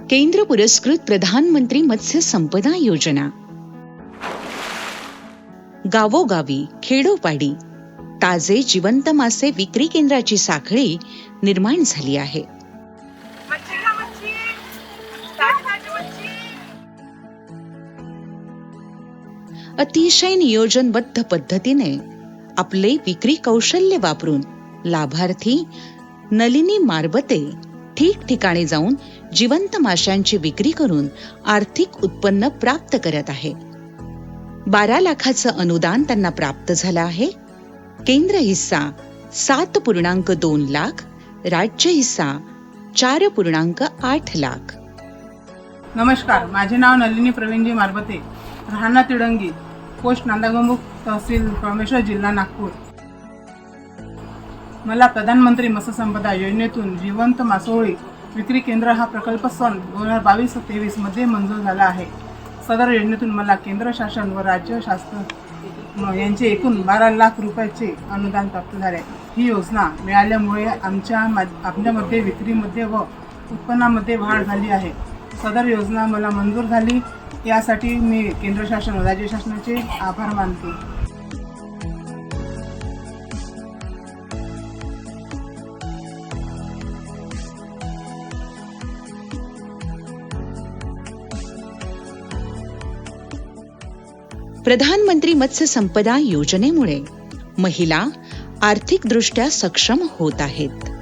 केंद्र पुरस्कृत प्रधानमंत्री मत्स्य संपदा योजना. गावोगावी खेडोपाडी. ताजे जिवंत मासे विक्री केंद्राची साखळी निर्माण झाली आहे. अतिशय नियोजनबद्ध पद्धतीने आपले विक्री कौशल्य वापरून लाभार्थी नलिनी मारबते ठिकठिकाणी जाऊन जिवंत माशांची विक्री करून आर्थिक उत्पन्न प्राप्त करत आहे. बारा लाखाचं अनुदान त्यांना प्राप्त झालं आहे. केंद्र हिस्सा सात पूर्णांक दोन लाख राज्य हिस्सा चार पूर्णांक आठ लाख. नमस्कार माझे नाव नलिनी प्रवीणजी मारबते. राहणार तिडंगी पोस्ट नांदागमुख तहसील परमेश्वर जिल्हा नागपूर. मला प्रधानमंत्री मत्स्य संपदा योजनेतून जिवंत मासोळी विक्री केंद्र हा प्रकल्प सन दोन हजार बावीस तेवीसमध्ये मंजूर झाला आहे. सदर योजनेतून मला केंद्र शासन व राज्य शासन यांचे एकूण बारा लाख रुपयाचे अनुदान प्राप्त झाले. ही योजना मिळाल्यामुळे आमच्या मा- आमच्यामध्ये विक्रीमध्ये व उत्पन्नामध्ये वाढ झाली आहे. सदर योजना मला मंजूर झाली. यासाठी मी केंद्र शासन व राज्य शासनाचे आभार मानते. प्रधानमंत्री मत्स्य संपदा योजनेमुळे महिला आर्थिकदृष्ट्या सक्षम होत आहेत.